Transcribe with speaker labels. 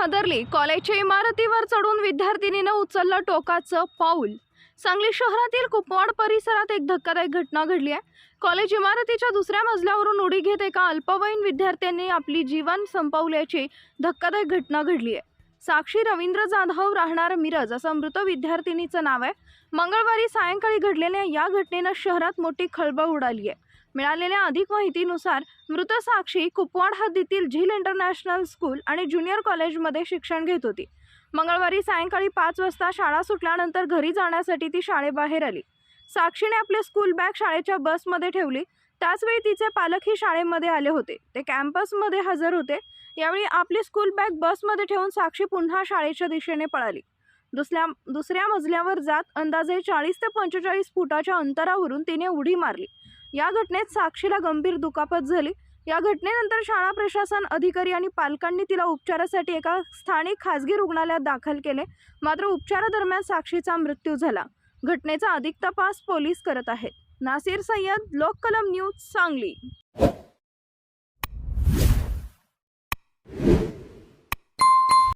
Speaker 1: हादरली. कॉलेजच्या इमारतीवर चढून विद्यार्थिनीनं उचललं टोकाचं पाऊल. सांगली शहरातील कुपवाड परिसरात एक धक्कादायक घटना घडली आहे. कॉलेज इमारतीच्या दुसऱ्या मजल्यावरून उडी घेत एका अल्पवयीन विद्यार्थ्यांनी आपली जीवन संपवल्याची धक्कादायक घटना घडली आहे. साक्षी रवींद्र जाधव राहणार मिरज असं मृत विद्यार्थिनीचं नाव आहे. मंगळवारी सायंकाळी घडलेल्या या घटनेनं शहरात मोठी खळबळ उडाली आहे. मिळालेल्या अधिक माहितीनुसार मृत साक्षी कुपवाड हद्दीतील झील इंटरनॅशनल स्कूल आणि ज्युनियर कॉलेजमध्ये शिक्षण घेत होती. मंगळवारी सायंकाळी पाच वाजता शाळा सुटल्यानंतर घरी जाण्यासाठी ती शाळेबाहेर आली. साक्षीने आपले स्कूल बॅग शाळेच्या बसमध्ये ठेवली. त्याचवेळी तिचे पालकही शाळेमध्ये आले होते. ते कॅम्पसमध्ये हजर होते. यावेळी आपली स्कूल बॅग बसमध्ये ठेवून साक्षी पुन्हा शाळेच्या दिशेने पळाली. दुसऱ्या दुसऱ्या मजल्यावर जात अंदाजे चाळीस ते पंचेचाळीस फुटाच्या अंतरावरून तिने उडी मारली. या घटनेत साक्षीला गंभीर दुखापत झाली. या घटनेनंतर शाळा प्रशासन अधिकारी आणि पालकांनी तिला उपचारासाठी एका स्थानिक खासगी रुग्णालयात दाखल केले. मात्र उपचारादरम्यान साक्षीचा मृत्यू झाला. घटनेचा अधिक तपास पोलीस करत आहेत. नासिर सय्यद लोककलम न्यूज सांगली.